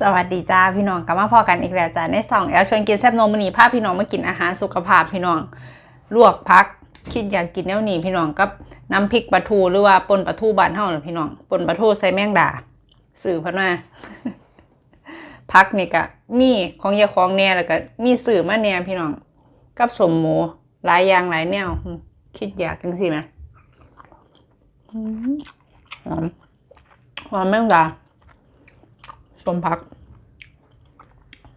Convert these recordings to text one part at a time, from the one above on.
สวัสดีจ้าพี่น้องกลับมาพอกันอีกแล้วจ้าในสองแอลชวนกินแซ่บนมมันนี่พาพพี่น้องมากินอาหารสุขภาพพี่น้องลวกพัก คิดอยากกินแนวนี้พี่น้องกับน้ำพริกปลาทูหรือว่าป่นปลาทูบ้านเฮาน่ะพี่น้องป่นปลาทูใส่แมงดาสื่อพันมาพักนี่ก็มีของยาของแน่แล้วก็มีสื่อมาแน่พี่น้อง กับสมหมูหลายอย่างหลายแนวคิดอยากจังสิไหมหอมหอมแมงดา สมพัก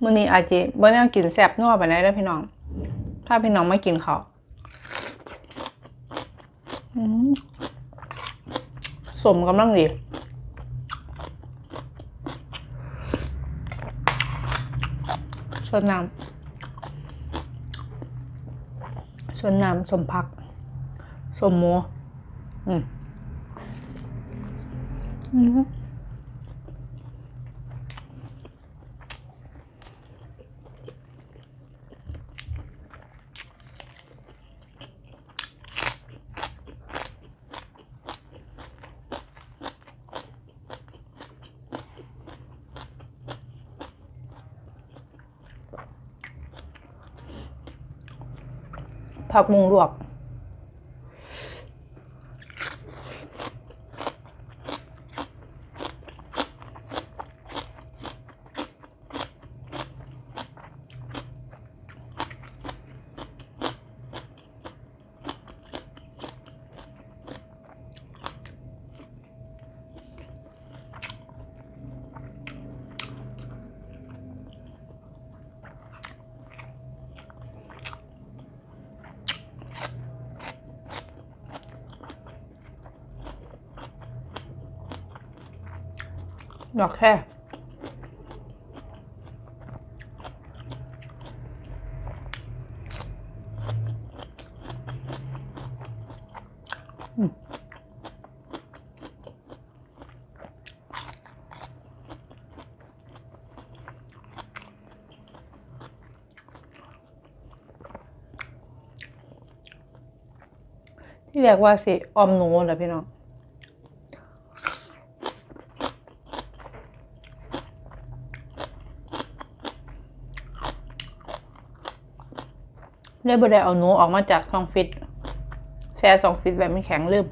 มื้อนี้อาจจะบ่แนวกินแซ่บนัวปานใดเด้อพี่น้อง ถ้าพี่น้องไม่กินเขาสมกำลังดีชวนน้ำชวนน้ำสมพัก สมหมูอืมอืม ผักมุงลวก ดอกแค่ที่เรียกว่าสิออมหนูเหรอพี่น้อง เลยบ่ได้เอาหนูออกมาจากซองฟิตแช่ซองฟิตแบบไม่แข็งลืม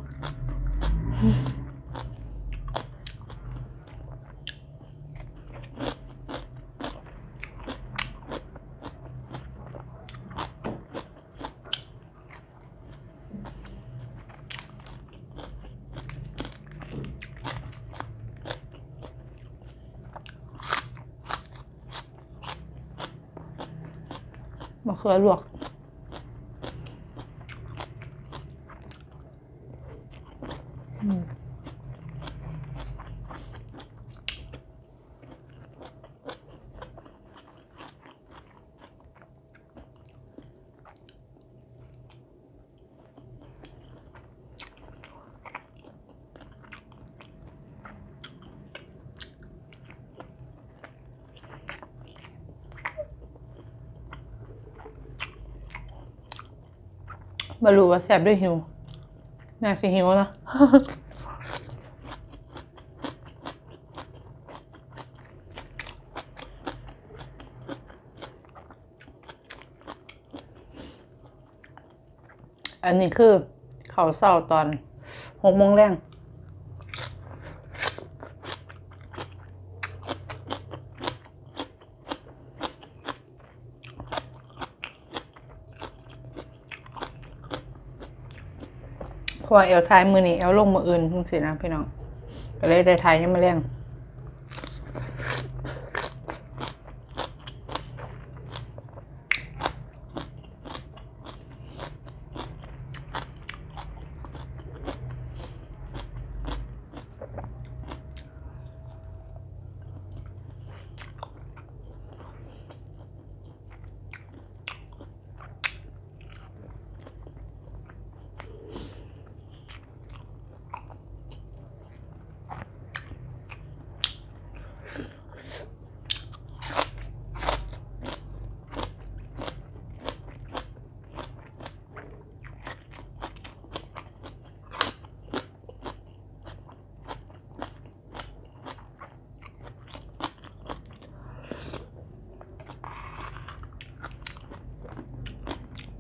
มะเขือลวก อืม บรู้ว่าแสบด้วยหิว น่าสิหิวนะอันนี้คือเขาเศร้าตอนหกโมงแรง เพราะว่าเอลทายมือนี่เอลลงมืออื่นพุ่งสินะพี่น้องก็เลยได้ทายยังไม่แรง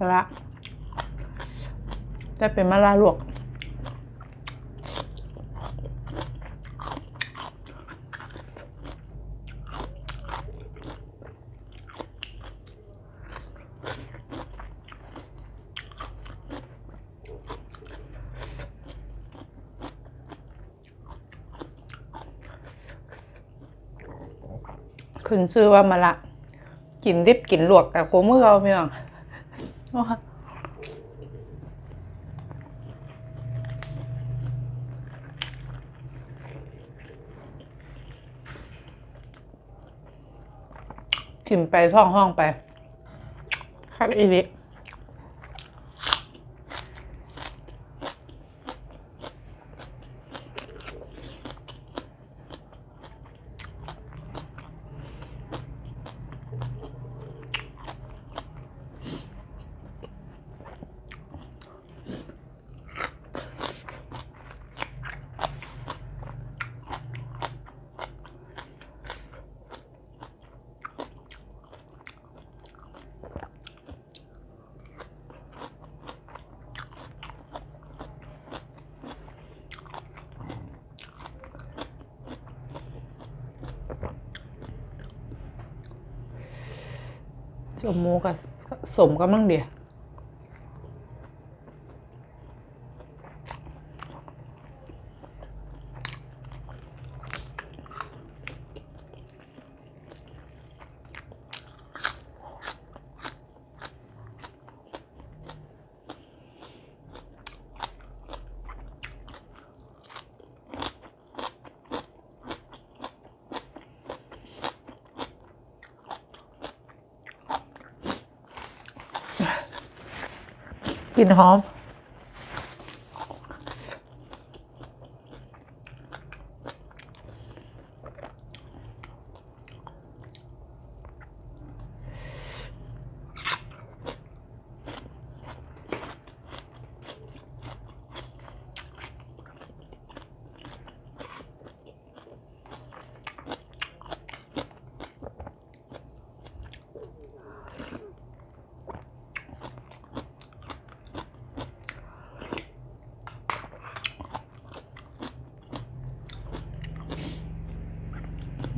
มะระแต่เป็นมะระลวก ขึ้นชื่อว่ามะละกินดิบกินลวกแต่โคมือเอาพี่น้อง ว่ากินไปท่องห้องไปคักอีลิ สมหมูกับสมกำลังเดีย กลินหอม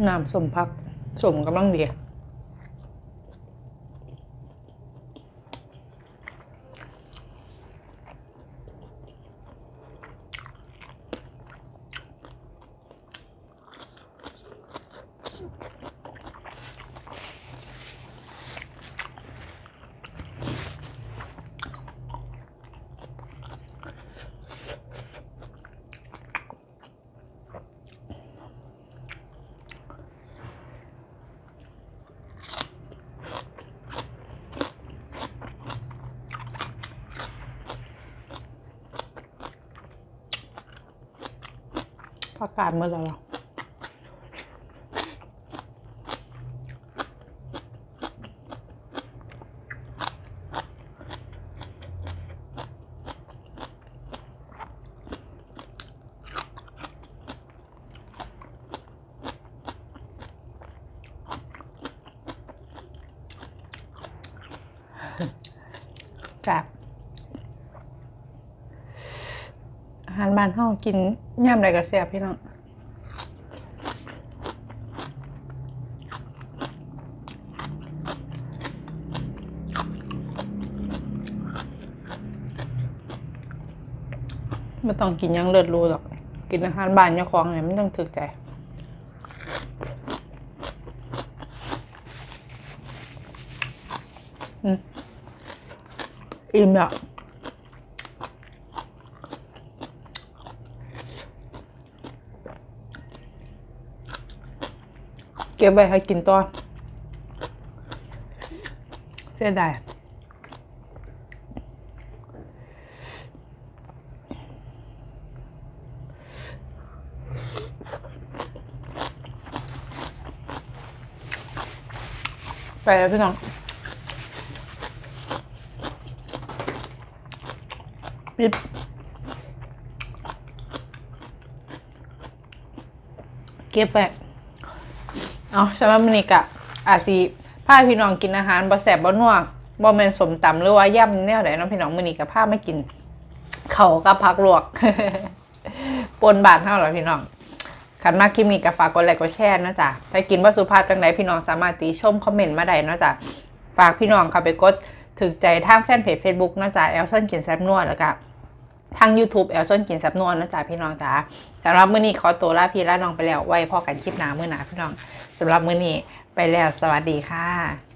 น้ำสมพักสมกำลังเดีย ผักกาดเมื่อไหรหรอกั บ้านเฮากินย่ำไรก็แซ่บพี่น้องไม่ต้องกินยังเลิศรู้หรอก กินอาหารบ้านเจ้าของเนี่ยไมันต้องถึกใจอืมอิ่มแล้ว ก็บไว้ให้กินต่อเสียดายไปแล้วพี่น้องปิดเก็บไป เอาสำหรับมันนี่กะอาจสิพาพี่น้องกินอาหารบ่แสบบ่นัวบ่แม่นสมตำหรือว่าย่ำแนวไหนน้องพี่น้องมื้อนี้กับผ้าไม่กินเขากับผักลวกปนบาทเท่าหรอพี่น้องขันมากคลิปนี้ก็ฝากกดไลค์กดแชร์นะจ๊ะถ้ากินว่าสุภาพจังไดพี่น้องสามารถตีชมคอมเมนต์มาได้นะจ๊ะฝากพี่น้องเข้าไปกดถึกใจทางแฟนเพจ Facebook นะจ๊ะแอลซอนกินแซบนวดแล้วก็ ทาง YouTube แอลซอนกินสับนวลนะจ๊ะพี่น้องจ๋าสำหรับมื้อนี้ขอตัวลาพี่ลาน้องไปแล้วไว้พอกันคลิปหน้ามื้อหน้าพี่น้องสำหรับมื้อนี้ไปแล้วสวัสดีค่ะ